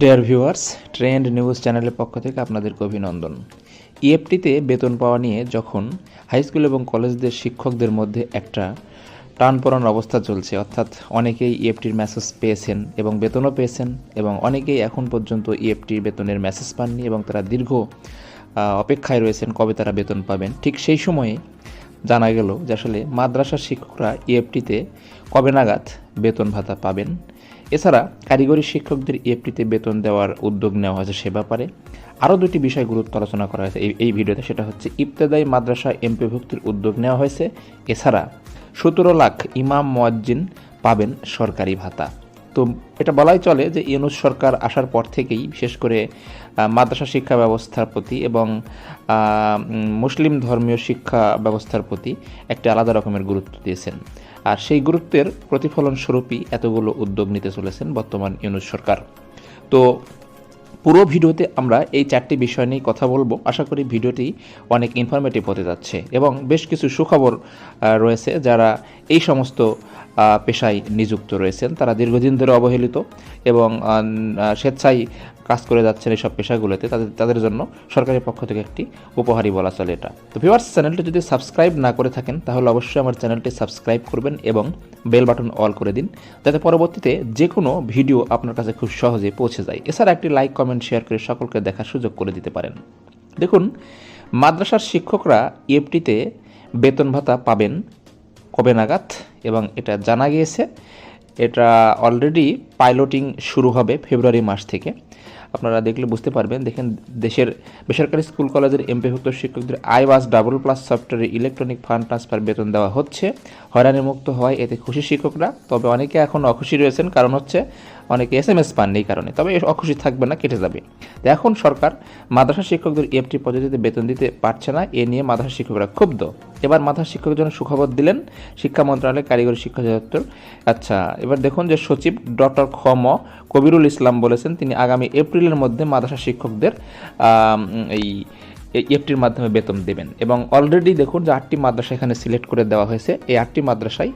Dear viewers trend news চ্যানেলের পক্ষ থেকে আপনাদেরকে অভিনন্দন। ইএফটিতে বেতন পাওয়া নিয়ে যখন হাই স্কুল এবং কলেজদের শিক্ষকদের মধ্যে একটা টানপোড়ান অবস্থা চলছে, অর্থাৎ অনেকেই ইএফটির মেসেজ পেয়েছেন এবং বেতনও পেয়েছেন এবং অনেকেই এখন পর্যন্ত ইএফটির বেতনের মেসেজ পাননি এবং তারা দীর্ঘ অপেক্ষায় রয়েছেন কবে তারা বেতন পাবেন। ঠিক সেই সময়ে জানা গেল যে আসলে মাদ্রাসার শিক্ষকরা ইএফটিতে কবে নাগাদ বেতন ভাতা পাবেন। এছাড়া কারিগরি শিক্ষকদের ইএফটিতে বেতন দেওয়ার উদ্যোগ নেওয়া হয়েছে সে ব্যাপারে। আরও দুটি বিষয় গুরুত্ব আলোচনা করা হয়েছে এই এই ভিডিওতে, সেটা হচ্ছে ইবতেদায়ী মাদ্রাসা এমপিভুক্তির উদ্যোগ নেওয়া হয়েছে। এছাড়া সতেরো লাখ ইমাম মোয়াজ্জিন পাবেন সরকারি ভাতা। তো এটা বলাই চলে যে ইউনুস সরকার আসার পর থেকেই বিশেষ করে মাদ্রাসা শিক্ষা ব্যবস্থার প্রতি এবং মুসলিম ধর্মীয় শিক্ষা ব্যবস্থার প্রতি একটা আলাদা রকমের গুরুত্ব দিয়েছেন। আর সেই গুরুত্বের প্রতিফলন স্বরূপই এতগুলো উদ্যোগ নিতে চলেছেন বর্তমান ইউনুস সরকার। তো পুরো ভিডিওতে আমরা এই চারটি বিষয় নিয়ে কথা বলব। আশা করি ভিডিওটি অনেক ইনফরমেটিভ হতে যাচ্ছে এবং বেশ কিছু সুখবর রয়েছে যারা এই সমস্ত পেশায় নিযুক্ত রয়েছেন। তারা দীর্ঘদিন ধরে অবহেলিত এবং স্বেচ্ছায় কাজ করে যাচ্ছেন এইসব পেশাগুলোতে, তাদের তাদের জন্য সরকারের পক্ষ থেকে একটি উপহারই বলা চলে এটা। তো ভিউয়ার্স চ্যানেলটি যদি সাবস্ক্রাইব না করে থাকেন, তাহলে অবশ্যই আমার চ্যানেলটি সাবস্ক্রাইব করবেন এবং বেল বাটন অল করে দিন, যাতে পরবর্তীতে যে কোনো ভিডিও আপনার কাছে খুব সহজে পৌঁছে যায়। এছাড়া একটি লাইক কমেন্ট শেয়ার করে সকলকে দেখার সুযোগ করে দিতে পারেন। দেখুন, মাদ্রাসার শিক্ষকরা ইএফটিতে বেতন ভাতা পাবেন কবে নাগাদ এবং এটা জানা গিয়েছে। এটা অলরেডি পাইলটিং শুরু হবে ফেব্রুয়ারি মাস থেকে। আপনারা দেখলে বুঝতে পারবেন। দেখেন, দেশের বেসরকারি স্কুল, কলেজের এমপিভুক্ত শিক্ষকদের আই ওয়াস ডাবল প্লাস সফটওয়্যারে ইলেকট্রনিক ফান্ড ট্রান্সফার বেতন দেওয়া হচ্ছে। হয়রানি মুক্ত হয় এতে খুশি শিক্ষকরা। তবে অনেকে এখন অখুশি রয়েছেন। কারণ হচ্ছে অনেকে এস এম এস পাননি এই কারণে, তবে অখুশি থাকবে না, কেটে যাবে। এখন সরকার মাদ্রাসা শিক্ষকদের এফটি পদ্ধতিতে বেতন দিতে পারছে না, এ নিয়ে মাদ্রাসা শিক্ষকরা ক্ষুব্ধ। এবার মাদ্রাসা শিক্ষকের জন্য সুখবর দিলেন শিক্ষা মন্ত্রণালয় কারিগরি শিক্ষা অধিদপ্তর। আচ্ছা এবার দেখুন যে সচিব ডক্টর খম কবিরুল ইসলাম বলেছেন, তিনি আগামী এপ্রিলের মধ্যে মাদ্রাসা শিক্ষকদের এই এফটির মাধ্যমে বেতন দেবেন। এবং অলরেডি দেখুন যে আটটি মাদ্রাসা এখানে সিলেক্ট করে দেওয়া হয়েছে। এই আটটি মাদ্রাসায়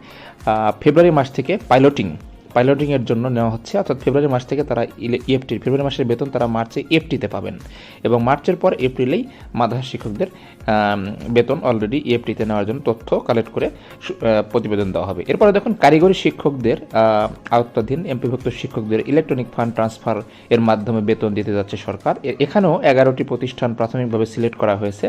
ফেব্রুয়ারি মাস থেকে পাইলটিং পাইলটিংয়ের জন্য নেওয়া হচ্ছে। অর্থাৎ ফেব্রুয়ারি মাস থেকে তারা ইএফটির ফেব্রুয়ারি মাসের বেতন তারা মার্চে এফটিতে পাবেন। এবং মার্চের পর এপ্রিলেই মাদ্রাসা শিক্ষকদের বেতন অলরেডি ইএফটিতে নেওয়ার জন্য তথ্য কালেক্ট করে প্রতিবেদন দেওয়া হবে। এরপরে দেখুন, কারিগরি শিক্ষকদের আওতাধীন এমপিভুক্ত শিক্ষকদের ইলেকট্রনিক ফান্ড ট্রান্সফার এর মাধ্যমে বেতন দিতে যাচ্ছে সরকার। এখানেও এগারোটি প্রতিষ্ঠান প্রাথমিকভাবে সিলেক্ট করা হয়েছে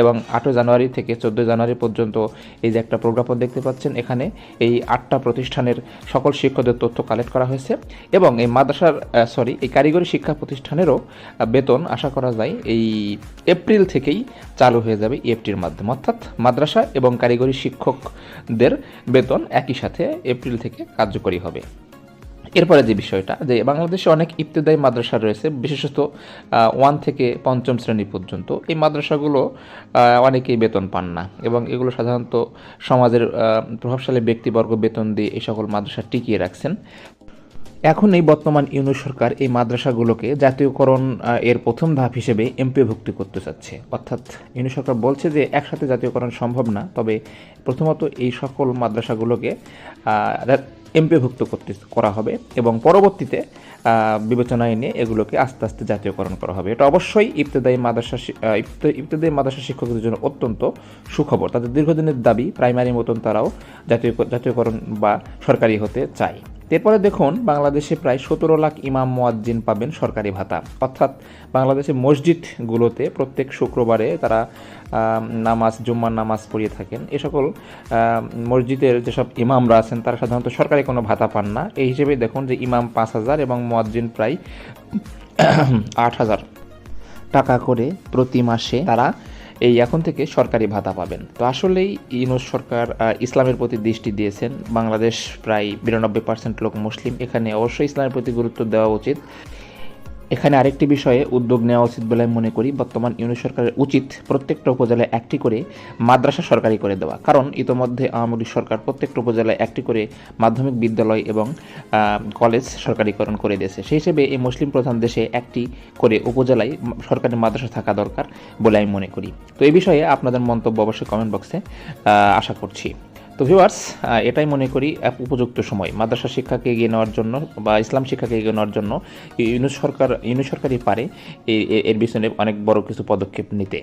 এবং আটই জানুয়ারি থেকে চোদ্দোই জানুয়ারি পর্যন্ত এই যে একটা প্রজ্ঞাপন দেখতে পাচ্ছেন, এখানে এই আটটা প্রতিষ্ঠানের সকল শিক্ষকদের তথ্য কালেক্ট করা হয়েছে এবং এই মাদ্রাসার সরি এই কারিগরি শিক্ষা প্রতিষ্ঠানেরও বেতন আশা করা যায় এই এপ্রিল থেকেই চালু হয়ে যাবে ইএফটির মাধ্যমে। অর্থাৎ মাদ্রাসা এবং কারিগরি শিক্ষকদের বেতন একই সাথে এপ্রিল থেকে কার্যকরী হবে। এরপরে যে বিষয়টা, যে বাংলাদেশে অনেক ইবতেদায়ী মাদ্রাসা রয়েছে, বিশেষত ওয়ান থেকে পঞ্চম শ্রেণি পর্যন্ত। এই মাদ্রাসাগুলো অনেকেই বেতন পান না এবং এগুলো সাধারণত সমাজের প্রভাবশালী ব্যক্তিবর্গ বেতন দিয়ে এই সকল মাদ্রাসা টিকিয়ে রাখছেন। এখন এই বর্তমান ইউনুস সরকার এই মাদ্রাসাগুলোকে জাতীয়করণ এর প্রথম ধাপ হিসেবে এমপিভুক্তি করতে চাচ্ছে। অর্থাৎ ইউনুস সরকার বলছে যে একসাথে জাতীয়করণ সম্ভব না, তবে প্রথমত এই সকল মাদ্রাসাগুলোকে এমপিভুক্ত করতে করা হবে এবং পরবর্তীতে বিবেচনা বিবেচনায় এনে এগুলোকে আস্তে আস্তে জাতীয়করণ করা হবে। এটা অবশ্যই ইবতেদায়ী মাদ্রাসা শি- আহ, ইবতে- মাদ্রাসা শিক্ষকদের জন্য অত্যন্ত সুখবর। তাদের দীর্ঘদিনের দাবি প্রাইমারি মতন তারাও জাতীয় জাতীয়করণ বা সরকারি হতে চায়। এরপরে দেখুন, বাংলাদেশে প্রায় সতেরো লাখ ইমাম মোয়াজ্জিন পাবেন সরকারি ভাতা। অর্থাৎ বাংলাদেশে মসজিদগুলোতে প্রত্যেক শুক্রবারে তারা নামাজ, জুম্মার নামাজ পড়িয়ে থাকেন। এ সকল মসজিদের যেসব ইমামরা আছেন, তারা সাধারণত সরকারি কোনো ভাতা পান না। এই হিসেবে দেখুন যে ইমাম পাঁচ হাজার এবং মোয়াজ্জিন প্রায় আট হাজার। টাকা করে প্রতি মাসে তারা এই এখন থেকে সরকারি ভাতা পাবেন। তো আসলেই ইউনুস সরকার ইসলামের প্রতি দৃষ্টি দিয়েছেন। বাংলাদেশ প্রায় বিরানব্বই পার্সেন্ট লোক মুসলিম। এখানে অবশ্যই ইসলামের প্রতি গুরুত্ব দেওয়া উচিত। এখানে আরেকটি বিষয়ে উদ্যোগ নেওয়া উচিত বলে মনে করি, বর্তমান ইউনিট সরকারের উচিত প্রত্যেকটা উপজেলায় একটি করে মাদ্রাসা সরকারি করে দেওয়া। কারণ ইতোমধ্যে আওয়ামী লীগ সরকার প্রত্যেকটা উপজেলায় একটি করে মাধ্যমিক বিদ্যালয় এবং কলেজ সরকারিকরণ করে দিয়েছে। সেই হিসেবে এই মুসলিম প্রধান দেশে একটি করে উপজেলায় সরকারি মাদ্রাসা থাকা দরকার বলে আমি মনে করি। তো এই বিষয়ে আপনাদের মন্তব্য অবশ্যই কমেন্ট বক্সে আশা করছি। তো ভিউয়ার্স এটাই মনে করি উপযুক্ত সময়। মাদ্রাসা শিক্ষাকে এগিয়ে নেওয়ার জন্য বা ইসলাম শিক্ষাকে এগিয়ে নেওয়ার জন্য ইউনুস সরকার, ইউনুস সরকারই পারে এর পিছনে অনেক বড় কিছু পদক্ষেপ নিতে।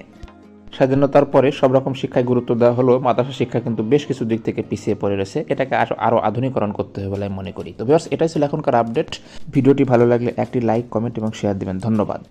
স্বাধীনতার পরে সব রকম শিক্ষায় গুরুত্ব দেওয়া হলো মাদ্রাসা শিক্ষা কিন্তু বেশ কিছু দিক থেকে পিছিয়ে পড়ে রয়েছে। এটাকে আরও আরও আধুনিকরণ করতে হবে বলে আমি মনে করি। তো ভিউয়ার্স এটাই ছিল এখনকার আপডেট ভিডিওটি ভালো লাগলে একটি লাইক কমেন্ট এবং শেয়ার দিবেন। ধন্যবাদ।